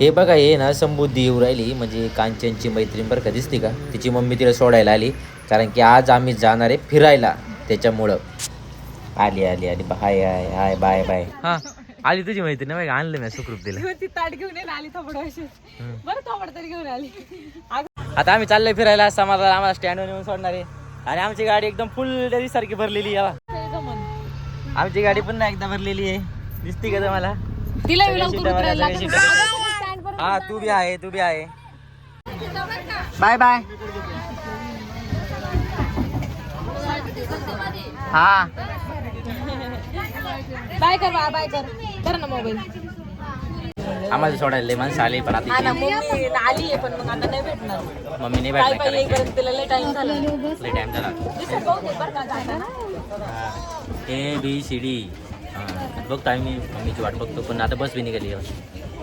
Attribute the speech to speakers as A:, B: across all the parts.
A: हे बघा हे ना संबुद्धी येऊ राहिली. म्हणजे कांचनची मैत्रीण बरं का दिसते का? तिची मम्मी तिला सोडायला आली. कारण की आज आम्ही जाणार आहे फिरायला त्याच्यामुळं. आली आली आली. Hi hi hi bye bye. हा आली तुझी मैत्रीण ना आणलं मी सुखरूप दिलं
B: ती ताट घेऊन येईल आली बरं थोबड तरी घेऊन आली.
A: आता आम्ही चाललोय फिरायला. समाजाला आम्हाला स्टँडवर येऊन सोडणार आहे. आणि आमची गाडी एकदम फुल सारखी भरलेली आहे. आमची गाडी पण ना एकदा भरलेली आहे. दिसती का तुम्हाला?
B: तिला
A: हा तू बी आहे तू बी आहे. Bye bye. हा.
B: बाय कर बाय कर. कर ना मोबाईल.
A: आम्हाला सोडायला माणसं आले पण
B: हा
A: आता
B: मम्मी आली आहे पण मग आता नाही भेटणार.
A: मम्मी नाही
B: येईपर्यंत तिला लय टाइम झाला.
A: लय टाइम झाला. ए बी सी डी बघतो आम्ही मम्मीची वाट बघतो पण आता बस बी निघाली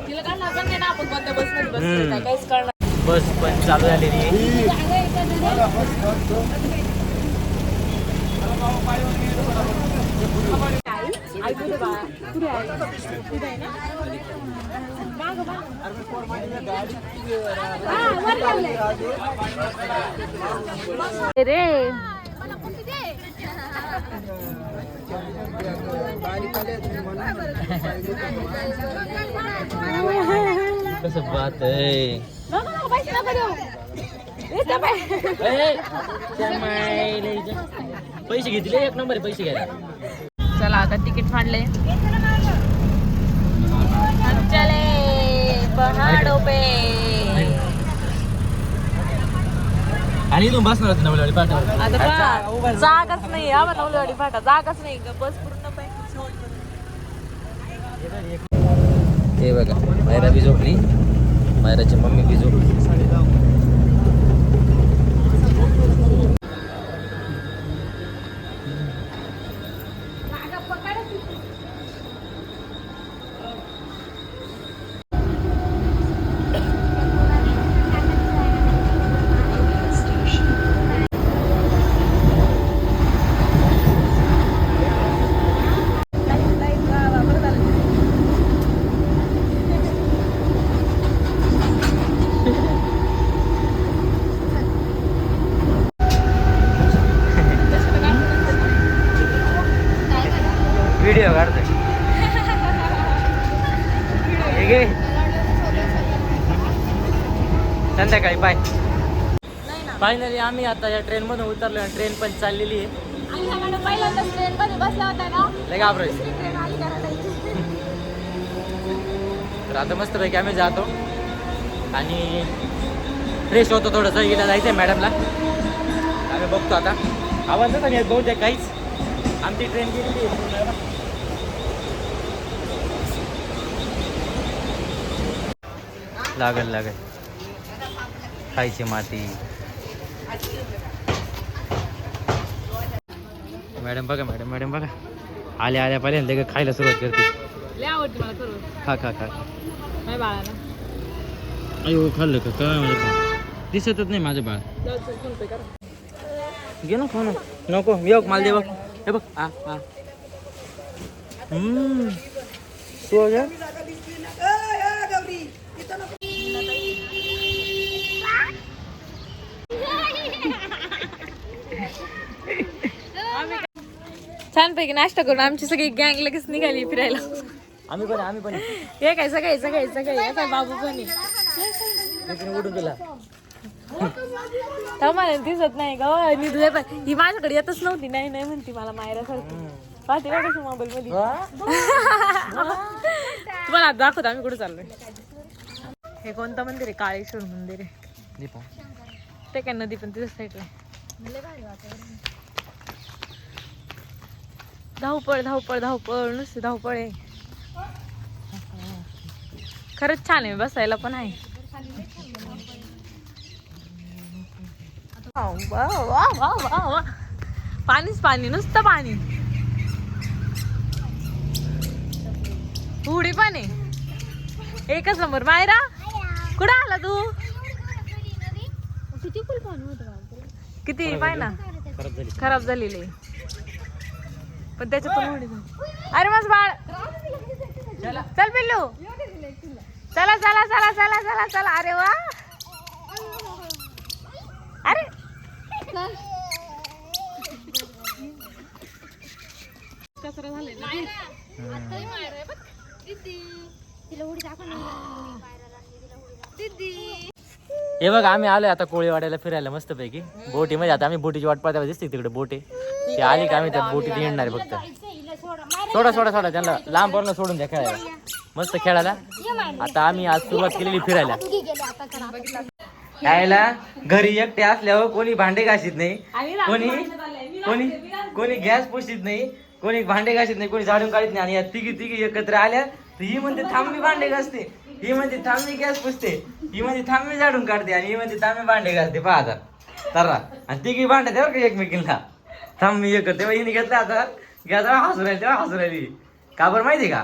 A: आहे.
B: तिला कळणार पण नाही ना आपण कोणत्या बसमध्ये बसतोय
A: हम्म.
B: काय काहीच कळणार
A: बस पण चालू झालेली आहे
B: ऐकू दे बाळा पुढे आहे पुढे आहे ना मागं, मागं. हा, वर चाललंय. रे
A: कसं बात आहे?
B: पैसे
A: घेतले एक नंबर पैसे घ्यायला.
B: चला आता तिकीट फाडले. चले पहाड़ों पे
A: आणि इथून बसणार होती नवलवाडी
B: आता बा, जागाच नाही हा बनवलेवाडी फाटा जागाच नाही ग बस पूर्ण
A: ते बघा मायरा बी झोपली मायराची मम्मी बी झोपली घे. संध्याकाळी बाय फायनली आम्ही आता या ट्रेन मधून उतरलो ट्रेन पण चाललेली आहे. तर आता मस्तपैकी आम्ही जातो. आणि फ्रेश होतो थोडंसं हिला जायचं आहे मॅडमला आम्ही बघतो आता. आवाज नाही बहुतेक काहीच. आमची ट्रेन गेलेली आहे पूर्ण. लागल लागल. खायची माती. मॅडम बघा मॅडम मॅडम बघा. आल्या आल्या पर्यंत लगेच खायला सुरुवात करते.
B: आवडते मला
A: खा खा खा.
B: बाळाला.
A: अयो खाल्लं का? काय मला दिसतच नाही माझं बाळ. घे ना खाऊ ना नको येऊ मला दे बघ. हे बघ. आ तू
B: छानपैकी नाश्ता करून आमची सगळी गँग लगेच निघाली फिरायला.
A: आम्ही पण आम्ही पण
B: हे काय सगळे सगळे सगळे. काय बाबू पण आहे.
A: उडून गेला.
B: मला दिसत नाही का हो, मी तुझ्या पण ही माझ्याकडे येतच नव्हती. नाही नाही म्हणती मला मायरा सारखी पाहते का कसं मोबाईल मध्ये तुम्हाला आता दाखवतो आम्ही कुठे चाललोय. हे कोणतं मंदिर आहे? काळेश्वर मंदिर आहे. ते काय नदी पण तिच्या साईडला धावपळ धावपळ धावपळ नुसती धावपळ आहे. खरंच छान आहे बसायला पण आहे. वा, वा, वा, वा, वा, वा. पाणीच पाणी नुसतं पाणी. उडी पण आहे. एकच नंबर मायरा. कुठं आला तू? किती? पाय ना.
A: खराब झाली.
B: खराब झालेली आहे. पण त्याच्यात उडी झाली. अरे मग बाळ. चल पिल्लू. चला चला चला चला चला चला. अरे वा. अरे.
A: हे बघ आम्ही आलोय आता कोळीवाड्याला फिरायला मस्त पैकी बोटी म्हणजे आता आम्ही बोटीची वाट पाहता दिसते तिकडे बोटे. ते आली का आम्ही त्या बोटीत येणार आहे फक्त? सोडा सोडा सोडा त्यांना लांब वरनं सोडून द्या खेळायला. मस्त खेळायला. आता आम्ही आज सुरुवात केलेली फिरायला. यायला घरी एकटे असल्यावर कोणी भांडे घासीत नाही. कोणी कोणी कोणी गॅस पुशीत नाही. कोणी भांडे घासीत नाही. कोणी झाडून काढत नाही. आणि या तिघी तिघी एकत्र आल्या तर ही म्हणते थांब मी भांडे घासते. ही म्हणते थांब मी गॅस पुसते. ही म्हणते थांब मी झाडून काढते. आणि ही म्हणते थांब भांडे घासते. पहा आता. तरा आणि तिघी भांडे का एकमेकींना. थांब मी एक तेव्हा हिने घेतला आता. गॅस हसू राहिली तेव्हा हसू राहिली. का बरं माहिती का?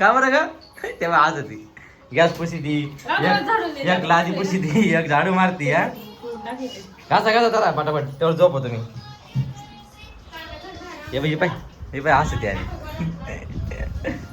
A: का बरं का तेव्हा आज होती. गॅस पुशी ती एक लादी पुशी ती एक झाडू मारती हा? कसा कसा चला पटापट. तेवढं झोप तुम्ही हे बाई हे पाय. हे पाय हसते आणि.